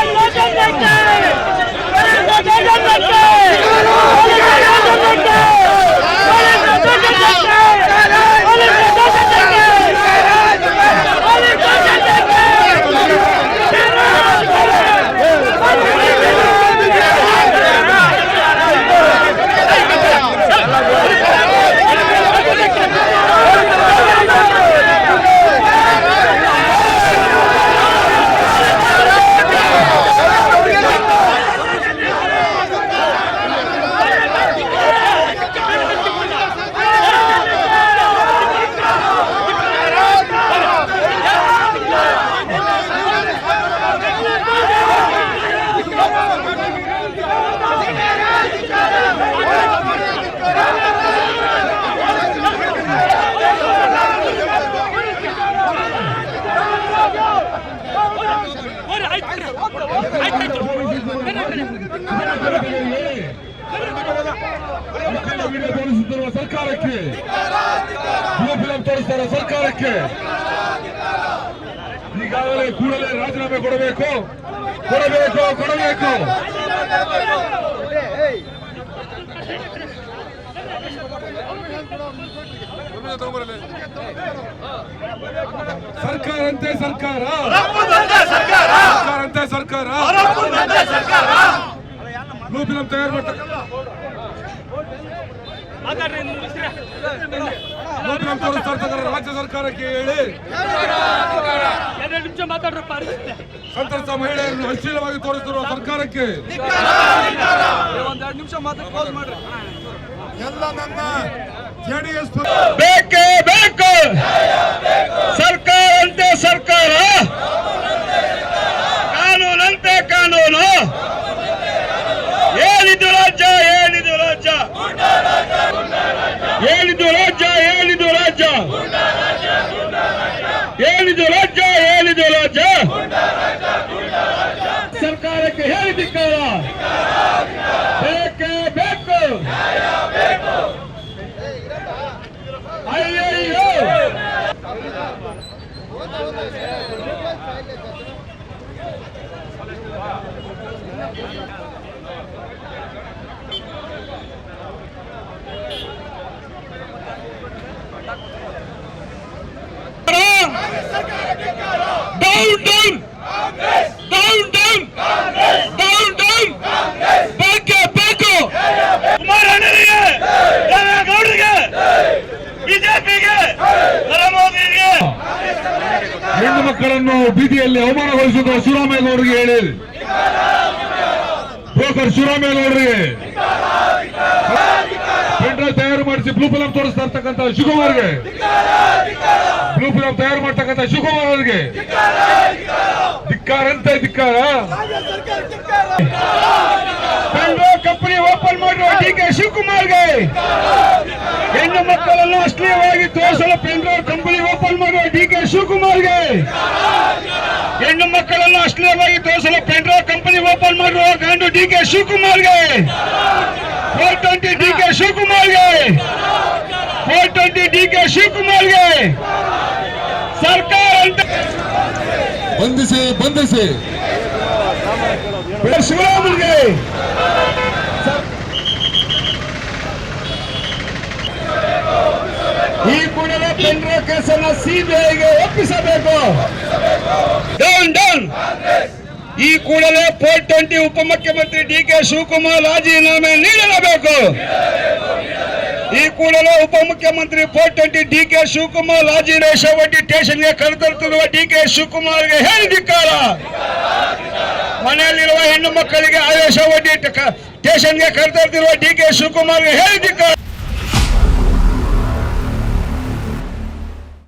Let's go! Video ತೋರಿಸುತ್ತಿರುವ ಸರ್ಕಾರಕ್ಕೆ blue film ತೋರಿಸ್ತಾರ ಸರ್ಕಾರಕ್ಕೆ. ಈಗಾಗಲೇ ಕೂಡಲೇ ರಾಜೀನಾಮೆ ಕೊಡಬೇಕು. ಕೊಡಬೇಕು ಕೊಡಬೇಕು. ಸರ್ಕಾರ ಅಂತೆ ಸರ್ಕಾರ. ಸರ್ಕಾರ ಅಂತೆ ಸರ್ಕಾರ. ಬ್ಲೂ ಫಿಲಂ ತಯಾರು ಮಾಡ್ತಾರೆ ಬ್ಲೂ ಫಿಲಂ ತೋರಿಸ್ತಾ ಇರ್ತಕ್ಕಂಥ ರಾಜ್ಯ ಸರ್ಕಾರಕ್ಕೆ ಹೇಳಿ. ಎರಡು ನಿಮಿಷ ಮಾತಾಡ್ರಪ್ಪ ಸಂತ್ರಸ್ತ ಮಹಿಳೆಯರನ್ನು ಅಶ್ಲೀಲವಾಗಿ ತೋರಿಸಿರುವ ಸರ್ಕಾರಕ್ಕೆ. ಒಂದೆರಡು ನಿಮಿಷ ಮಾತಾಡಿ ಕ್ಲೋಸ್ ಮಾಡ್ರಿ. ಎಲ್ಲ ನನ್ನ ಜೆಡಿಎಸ್ ಬೇಕೇ ಬೇಕು ಸರ್ಕಾರ ಅಂತೆ ಸರ್ಕಾರ ಕಾನೂನಂತೆ ಕಾನೂನು ಏನಿದು ರಾಜ್ಯ ಏನಿದು ರಾಜ್ಯ ಏನಿದು ರಾಜ್ಯ ಏನಿದು ರಾಜ್ಯ. ಏನಿದು ರಾಜ್ಯ ಏನಿದು ರಾಜ್ಯ. ಸರ್ಕಾರಕ್ಕೆ ಹೇಳಿದಿಕ್ಕಾರ. ಬೇಕೇ ಬೇಕು. ಅಯ್ಯಯ್ಯೋ. Down down down down down down ಬೇಕೇ ಬೇಕು ಕುಮಾರಣ್ಣನಿಗೆ ದೇವೇಗೌಡರಿಗೆ ಬಿಜೆಪಿಗೆ ನರೇಂದ್ರ ಹೆಣ್ಣು ಮಕ್ಕಳನ್ನು ಬೀದಿಯಲ್ಲಿ ಅವಮಾನಗೊಳಿಸಿದ ಶಿವರಾಮೇಗೌಡರಿಗೆ ಹೇಳಿ. ಬ್ರೋಕರ್ ಶಿವರಾಮೇಗೌಡರಿಗೆ. ಪೆಂಡ್ರೈವ್ ತಯಾರು ಮಾಡಿಸಿ ಬ್ಲೂ ಫಿಲಂ ತೋರಿಸ್ತಾ ಇರ್ತಕ್ಕಂಥ ಶಿವಕುಮಾರ್ಗೆ. ಫಿಲಂ ತಯಾರು ಮಾಡ್ತಕ್ಕಂಥ ಶಿವಕುಮಾರ್ ಅವರಿಗೆ. ಧಿಕ್ಕಾರ ಬೆಂಗಳೂರು ಕಂಪನಿ ಓಪನ್ ಮಾಡಿರುವ ಡಿ ಕೆ ಶಿವಕುಮಾರ್ಗೆ. ಹೆಣ್ಣು ಮಕ್ಕಳನ್ನು ಅಶ್ಲೀಯವಾಗಿ ತೋರಿಸಲು ಬೆಂಗಳೂರು ಕಂಪನಿ ಓಪನ್ ಮಾಡುವ ಡಿ ಕೆ ಶಿವಕುಮಾರ್ಗೆ. ಹೆಣ್ಣು ಮಕ್ಕಳನ್ನು ಅಶ್ಲೀಯವಾಗಿ ತೋರಿಸಲು ಬೆಂಗಳೂರು ಕಂಪನಿ ಓಪನ್ ಮಾಡುವ ಗಂಡು ಡಿ ಕೆ ಶಿವಕುಮಾರ್ಗೆ. ಫೋರ್ ಟ್ವೆಂಟಿ ಡಿ ಕೆ ಶಿವಕುಮಾರ್ಗೆ. ಫೋರ್ ಟ್ವೆಂಟಿ ಡಿ ಕೆ ಶಿವಕುಮಾರ್ಗೆ. ಸರ್ಕಾರ ಅಂತ ಬಂಧಿಸಿ ಬಂಧಿಸಿ ಶಿವರಾಮನ್ಗೆ ಈ ಕೂಡಲೇ ಬೆಂಗ್ಳೂರು ಕೇಸನ್ನ ಸಿಬಿಐಗೆ ಒಪ್ಪಿಸಬೇಕು ಡೌನ್ ಡೌನ್ ಈ ಕೂಡಲೇ ಫೋರ್ ಟ್ವೆಂಟಿ ಉಪಮುಖ್ಯಮಂತ್ರಿ ಡಿ ಕೆ ಶಿವಕುಮಾರ್ ರಾಜೀನಾಮೆ ನೀಡಲೇಬೇಕು ಈ ಕೂಡಲೇ ಉಪಮುಖ್ಯಮಂತ್ರಿ four twenty D K Shivakumar ರಾಜೀನಾಮೆ ಒಡ್ಡಿ ಸ್ಟೇಷನ್ಗೆ ಕರೆತರುತ್ತಿರುವ ಡಿ ಕೆ ಶಿವಕುಮಾರ್ಗೆ ಹೇಳಿದಿಕ್ಕಾರ ಮನೆಯಲ್ಲಿರುವ ಹೆಣ್ಣು ಮಕ್ಕಳಿಗೆ ಆದೇಶ ಒಡ್ಡಿ ಗೆ ಕರೆತರುತ್ತಿರುವ ಡಿ ಕೆ ಶಿವಕುಮಾರ್ಗೆ ಹೇಳಿದಿಕ್ಕಾರ